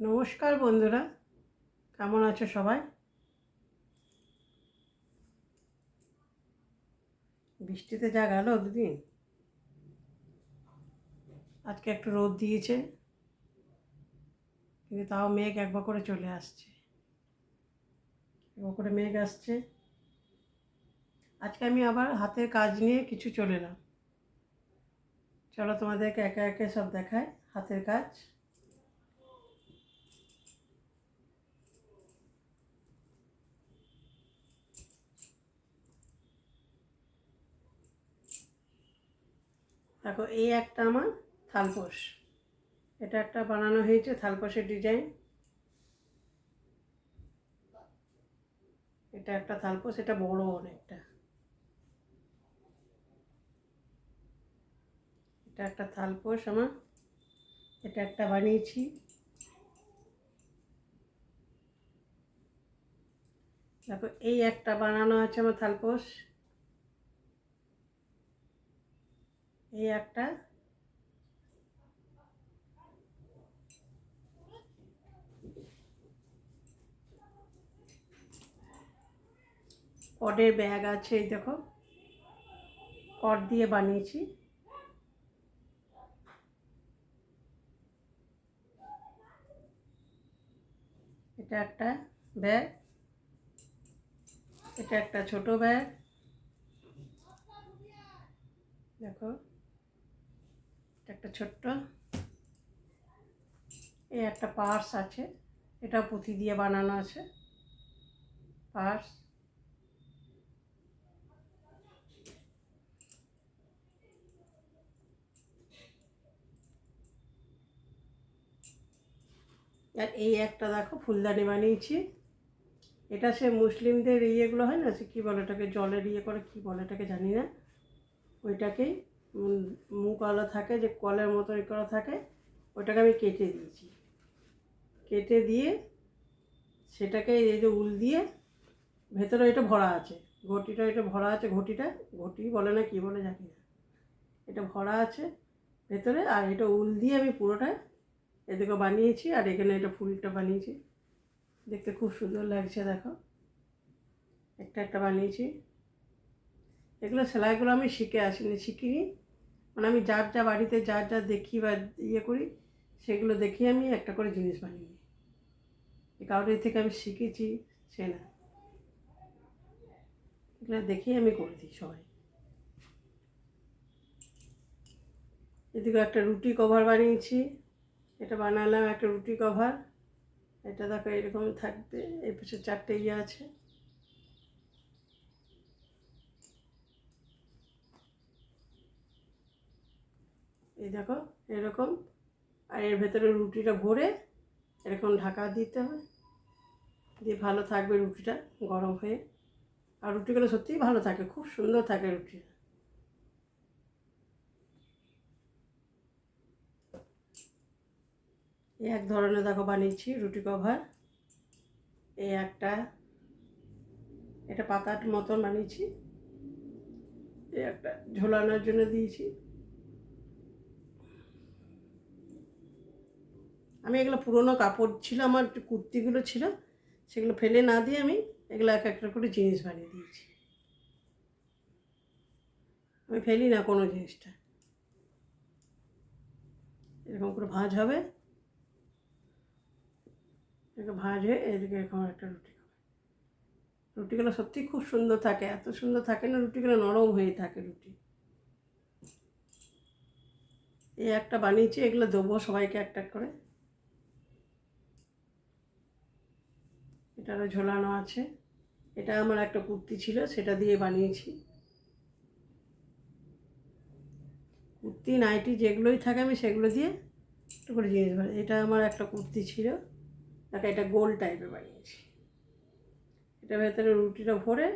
নমস্কার বন্ধুরা, কেমন আছো সবাই? বৃষ্টিতে যা গেল দুদিন। আজকে একটু রোদ দিয়েছে, কিন্তু তাও মেঘ একবার করে চলে আসছে। একবার করে মেঘ আসছে। আজকে আমি আবার হাতের কাজ নিয়ে কিছু চলে এলাম। চলো তোমাদেরকে একে একে সব দেখায় হাতের কাজ। দেখো, এই একটা আমার থালপোষ এটা একটা বানানো হয়েছে থালপোষের ডিজাইন। এটা একটা থালপোষ এটা বড় অনেকটা। এটা একটা থালপোষ আমার, এটা একটা বানিয়েছি। দেখো, এই একটা বানানো আছে আমার থালপোষ এই একটা কডের ব্যাগ আছে, এই দেখো। কড দিয়ে বানিয়েছি। এটা একটা ব্যাগ। এটা একটা ছোট ব্যাগ। দেখো। একটা ছোট্ট, এই একটা পার্স আছে এটা পুঁথি দিয়ে বানানো আছে, পার্স। আর এই একটা দেখো, ফুলদানি বানিয়েছি। এটা সে মুসলিমদের ইয়েগুলো হয় না, সে কী বলে ওটাকে, জলের ইয়ে করে, কী বলে এটাকে জানি না। ওইটাকেই উম, মুখওয়ালা থাকে যে কলের মতো ই করা থাকে ওটাকে আমি কেটে দিয়েছি। কেটে দিয়ে সেটাকে এই যে উল দিয়ে ভেতরে এটা ভরা আছে ঘটিটা এটা ভরা আছে ঘটিটা ঘটি বলে না কী বলে জানি না। এটা ভরা আছে ভেতরে আর এটা উল দিয়ে আমি পুরোটা এদিকে বানিয়েছি আর এখানে এটা ফুলটা বানিয়েছি। দেখতে খুব সুন্দর লাগছে দেখো। একটা একটা বানিয়েছি। এগুলো সেলাইগুলো আমি শিখে আসিনি শিখিনি। মানে আমি যার যা বাড়িতে যার যা দেখি বা ইয়ে করি, সেগুলো দেখে আমি একটা করে জিনিস বানিয়ে নিই। এ কাউরের থেকে আমি শিখেছি, সে না। এগুলো দেখেই আমি করে দিই সবাই। এদিকে একটা রুটি কভার বানিয়েছি, এটা বানালাম একটা রুটি কভার। এটা দেখো এরকম থাকবে, এর পাশে চারটে ইয়ে আছে। এই দেখো, এরকম। আর এর ভেতরে রুটিটা ভরে এরকম ঢাকা দিতে হবে। দিয়ে ভালো থাকবে রুটিটা গরম হয়ে। আর রুটিগুলো সত্যিই ভালো থাকে, খুব সুন্দর থাকে রুটিটা এক ধরনের দেখো বানিয়েছি রুটি কভার। এই একটা, এটা পাতার মতন বানিয়েছি। এই একটা ঝোলানোর জন্য দিয়েছি। আমি এগুলো পুরোনো কাপড় ছিল, আমার কুর্তিগুলো ছিল, সেগুলো ফেলে না দিয়ে আমি এগুলো এক একটা করে জিনিস বানিয়ে দিয়েছি। আমি ফেলি না কোনো জিনিসটা। এরকম করে ভাঁজ হবে। এদিকে ভাঁজ হয়ে এদিকে এরকম একটা রুটি হবে। রুটিগুলো সত্যি খুব সুন্দর থাকে, এত সুন্দর থাকে না রুটিগুলো নরম হয়ে থাকে রুটি। এই একটা বানিয়েছি, এগুলো দেবো সবাইকে একটা করে। এটারও ঝোলানো আছে। এটা আমার একটা কুর্তি ছিল, সেটা দিয়ে বানিয়েছি। কুর্তি, নাইটি যেগুলোই থাকে আমি সেগুলো দিয়ে একটু করে জিনিস বানাই। এটা আমার একটা কুর্তি ছিল। তাকে এটা গোল টাইপের বানিয়েছি। এটা ভেতরে রুটিটা ভরে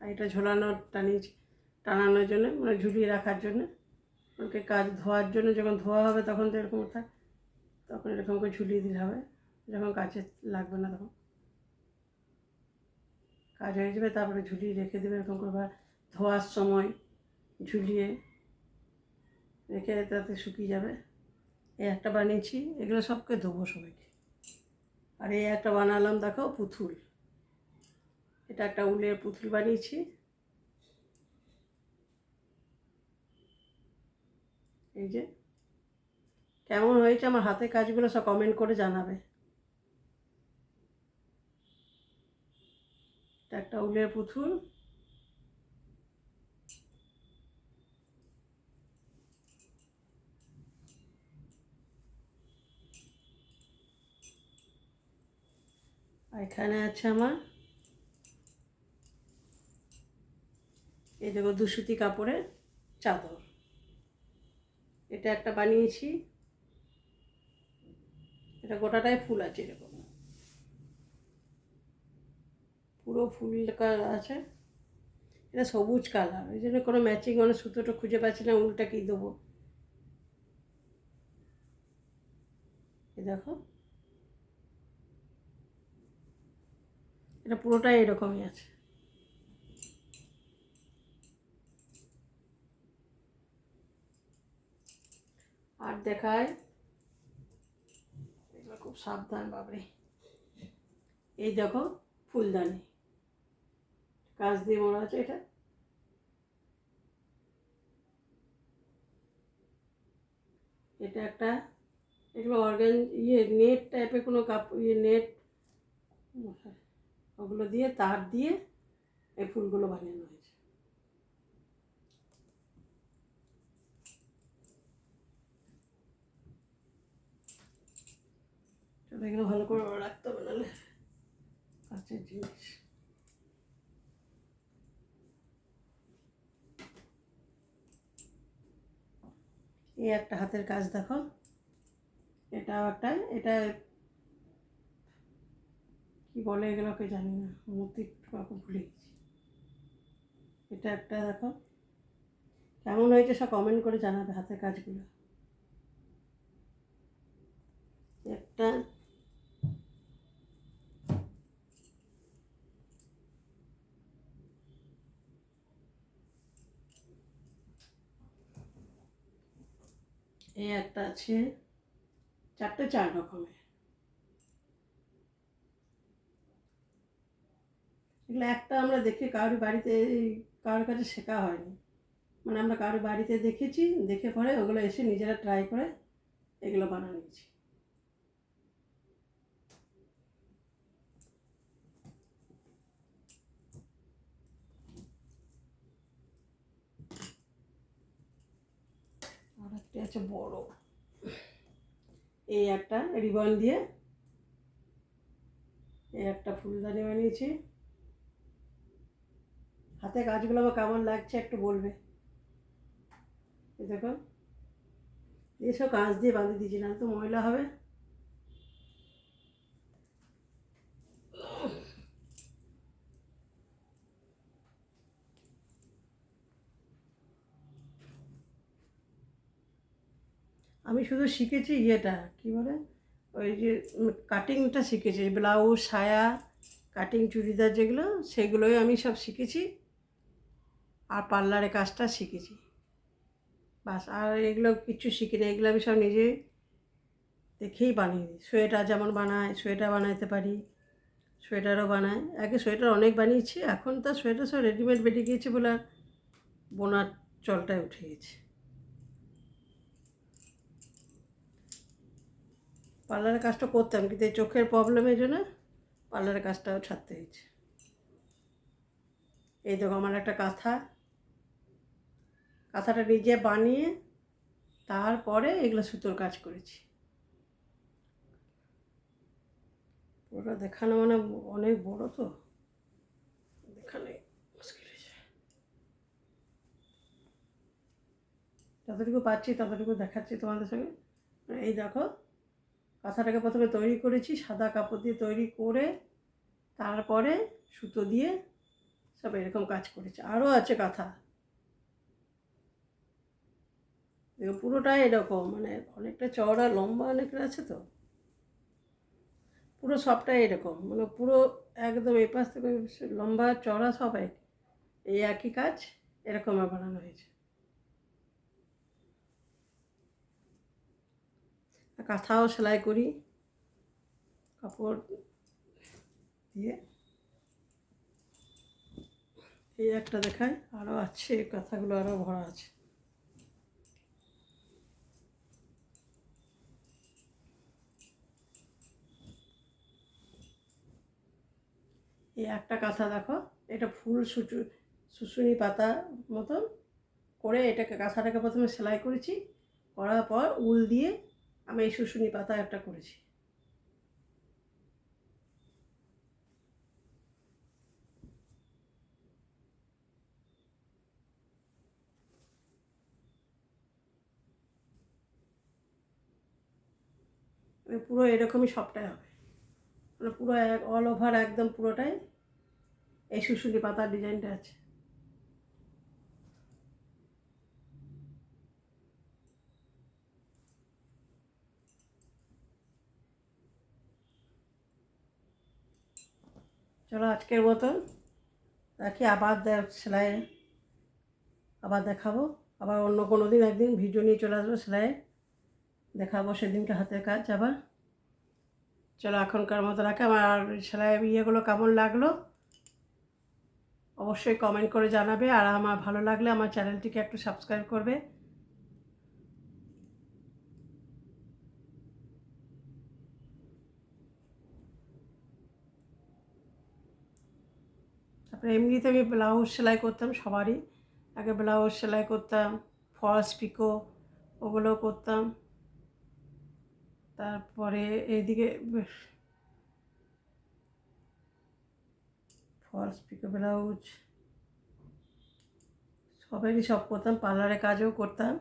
এটা ঝোলানো টানিয়েছি টানানোর জন্য মানে ঝুলিয়ে রাখার জন্য। ওকে কাজ ধোয়ার জন্য যখন ধোয়া হবে তখন তো এরকম থাক তখন এরকম করে ঝুলিয়ে দিলে হবে। যখন কাছে লাগবে না তখন। কাজ হয়ে যাবে, তারপরে ঝুলিয়ে রেখে দেবে, এরকম করে বা ধোয়ার সময় ঝুলিয়ে রেখে তাতে শুকিয়ে যাবে। এই একটা বানিয়েছি, এগুলো সবকে দেবো সবাইকে। আর এই একটা বানালাম, দেখো, পুতুল। এটা একটা উলের পুতুল বানিয়েছি। এই যে, কেমন হয়েছে আমার হাতের কাজগুলো সব কমেন্ট করে জানাবে। এটা একটা উলের পুতুল। এখানে আছে আমার এই দেখো দুসুতি কাপড়ের চাদর। এটা একটা বানিয়েছি। এটা গোটাটাই ফুল আছে এরকম। পুরো ফুল আছে। এটা সবুজ কালার, ওই জন্য কোনো ম্যাচিং মানে সুতোটা খুঁজে পাচ্ছি না, উলটা কী দেবো? দেখো। এটা পুরোটাই এরকমই আছে। আর দেখায়। এগুলো খুব সাবধান বাবরে এই দেখো, ফুলদানি। কাজ দিয়ে মনে আছে এটা? এটা একটা, এগুলো অর্গান ইয়ে নেট টাইপের কোনো কাপ ইয়ে নেট ওগুলো দিয়ে তার দিয়ে এই ফুলগুলো বানানো হয়েছে। চলো এগুলো ভালো করে রাখতে হবে নাহলে কাছের জিনিস। এই একটা হাতের কাজ দেখো। এটাও একটা, এটা কি বলে এগুলোকে জানি না মূর্তি কাকু ভুলে গেছি। এটা একটা দেখো। কেমন হয়েছে সব কমেন্ট করে জানাবে হাতের কাজগুলো। একটা এই একটা আছে, চারটে চার রকমের। এগুলো একটা আমরা দেখে কারোর বাড়িতে, কারোর কাছে শেখা হয়নি। মানে আমরা কারোর বাড়িতে দেখেছি, দেখে পরে ওগুলো এসে নিজেরা ট্রাই করে এগুলো বানানোছি আর একটা আছে বড়। এই একটা রিবন দিয়ে এই একটা ফুলদানি বানিয়েছি। হাতে কাজগুলো বা কেমন লাগছে একটু বলবে? দেখো এসব কাজ দিয়ে বাঁধিয়ে দিয়েছি না তো ময়লা হবে। আমি শুধু শিখেছি ইয়েটা, কি বলে? ওই যে কাটিংটা শিখেছি ব্লাউজ সায়া কাটিং চুড়িদার যেগুলো, সেগুলোই আমি সব শিখেছি আর পার্লারে কাজটা শিখেছি। বাস, আর এগুলো কিচ্ছু শিখিনি, এগুলো আমি সব নিজে দেখেই বানিয়ে দিই। সোয়েটার যেমন বানায় সোয়েটার বানাইতে পারি, সোয়েটারও বানায় আগে সোয়েটার অনেক বানিয়েছি, এখন তো সোয়েটার সব রেডিমেড বেরিয়ে গিয়েছে বলে বোনার চলটায় উঠে গেছে। পার্লারের কাজটা করতাম কিন্তু এই চোখের প্রবলেমের জন্য পার্লারের কাজটাও ছাড়তে হয়েছে। এই দেখো আমার একটা কাঁথা। কাঁথাটা নিজে বানিয়ে তারপরে এগুলো সুতোর কাজ করেছি। পুরোটা দেখানো মানে অনেক বড় তো। দেখানে মুশকিল হয়েছে যতটুকু পাচ্ছি ততটুকু দেখাচ্ছি তোমাদের সঙ্গে। এই দেখো কাঁথাটাকে প্রথমে তৈরি করেছি, সাদা কাপড় দিয়ে তৈরি করে তারপরে সুতো দিয়ে সব এরকম কাজ করেছি। আরও আছে কাঁথা। পুরোটাই এরকম মানে অনেকটা চওড়া, লম্বা অনেকটা আছে তো? পুরো সবটাই এরকম মানে পুরো একদম এই পাশ থেকে লম্বা চড়া সব এক এই একই কাজ এরকম বানানো হয়েছে। কাঁথাও সেলাই করি, কাপড় দিয়ে। এই একটা দেখায় আরও আছে, কাঁথাগুলো আরও ভরা আছে। এই একটা কাঁথা দেখো, এটা ফুল সুচু শুশুনি পাতা মতন করে এটাকে, কাঁথাটাকে প্রথমে সেলাই করেছি, করার পর উল দিয়ে আমি এই শুশুনি পাতা একটা করেছি। পুরো এরকমই সবটাই হবে। মানে পুরো এক অল ওভার একদম পুরোটাই এই শুশুনি পাতার ডিজাইনটা আছে। চলো আজকের মতন রাখি, আবার দেখ সেলাই আবার দেখাবো। আবার অন্য কোনো দিন একদিন ভিডিও নিয়ে চলে আসব সেলাই দেখাবো সেদিনকে হাতের কাজ আবার। চলো এখনকার মতো রাখে। আমার সেলাই ইয়েগুলো কেমন লাগল? অবশ্যই কমেন্ট করে জানাবে। আর আমার ভালো লাগলে আমার চ্যানেলটিকে একটু সাবস্ক্রাইব করবে। এমনিতে আমি ব্লাউজ সেলাই করতাম সবারই। আগে ব্লাউজ সেলাই করতাম, ফলস পিকো ওগুলো করতাম। তারপরে এইদিকে ফলস পিকো ব্লাউজ সবারই সব করতাম পার্লারে কাজও করতাম।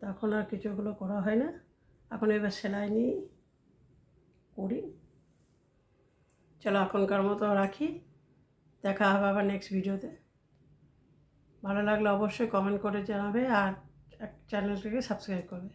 তখন আর কিছু ওগুলো করা হয় না। এখন এবার সেলাই নিয়েই করি। চলো এখনকার মতো রাখি। দেখা হবে আবার নেক্সট ভিডিওতে। ভালো লাগলে অবশ্যই কমেন্ট করে জানাবে আর চ্যানেলটাকে সাবস্ক্রাইব করবে।